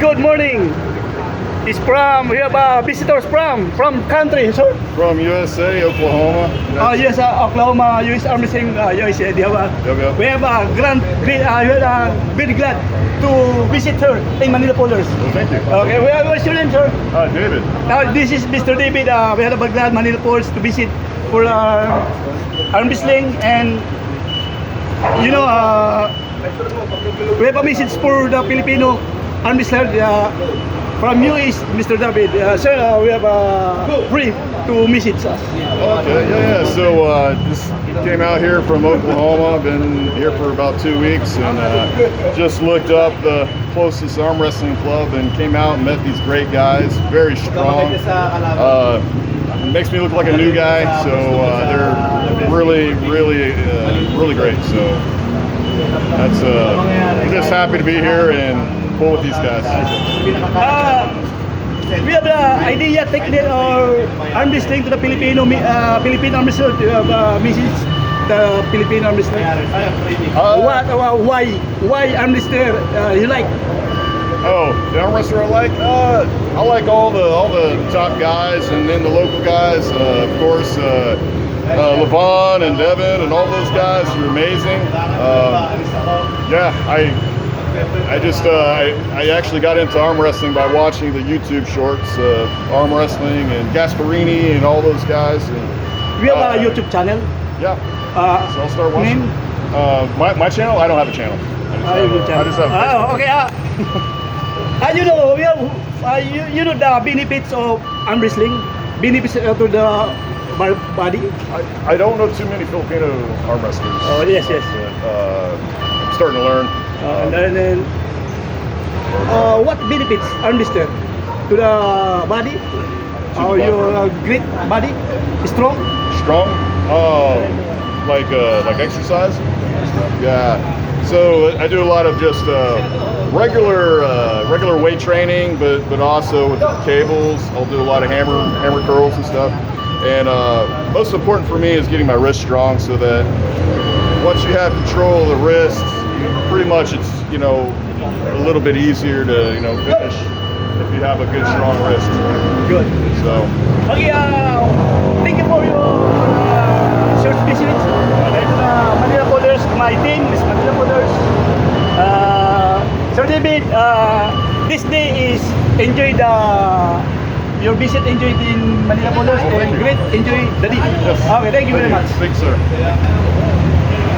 Good morning. It's from, we have uh, visitors from, from country, sir. From USA, Oklahoma. Uh, yes, uh, Oklahoma, US Army thing, uh, USA, they have, uh, Yep, yep. we have a grand, great, uh, we are uh, very glad to visit her in Manila Polders. Well, thank you. Okay, where, what's your name, sir? Uh, David. Now, this is Mr. David. Uh, we had a glad Manila Polders to visit for uh, arm wrestling and, you know, uh, we have a message for the Filipino arm wrestler. Uh, from you is Mr. David. Uh, sir, uh, we have a brief to message us. Okay, yeah, yeah. So uh, just came out here from Oklahoma. Been here for about two weeks, and uh, just looked up the closest arm wrestling club and came out and met these great guys. Very strong. Uh, makes me look like a new guy. So uh, they're really, really, uh, really great. So that's uh, I'm just happy to be here and with these guys. Uh, we have the idea technique or arm wrestling to the Filipino uh, Philippine arm wrestler. Uh, message the Philippine arm. Uh, What, uh, why, why arm wrestler uh, you like? Oh, the arm wrestler I like? Uh, I like all the all the top guys, and then the local guys. Uh, of course, uh, uh, Levon and Devin and all those guys are amazing. Uh, yeah, I I just uh, I, I actually got into arm wrestling by watching the YouTube shorts, uh, arm wrestling and Gasparini and all those guys. And, We have a uh, YouTube channel. Yeah, Uh, so I'll start watching. name? Uh, my, my channel? I don't have a channel. I just have, a- I channel. just have Facebook. Ah, okay. Ah, you know, we have, uh, you, you know the benefits of arm wrestling? Benefits uh, to the body? I, I don't know too many Filipino arm wrestlers. Oh, yes, yes. but, uh, starting to learn. Uh, and then, uh, what benefits wrestler to the body? Oh, the your uh, great body, strong. Strong? Oh, like uh, like exercise? Yeah. So I do a lot of just uh, regular uh, regular weight training, but but also with cables. I'll do a lot of hammer hammer curls and stuff. And uh, most important for me is getting my wrist strong, so that once you have control of the wrist, pretty much it's you know a little bit easier to you know finish if you have a good strong wrist. Good. So. Okay, uh, thank you for your uh, short visit. Uh, Manila Poders, my team is Manila Poders. Uh, Sir David, uh, this day is enjoy the your visit, enjoy in Manila Poders, and great enjoy the day. Yes. Okay, thank you very much. Thanks, sir.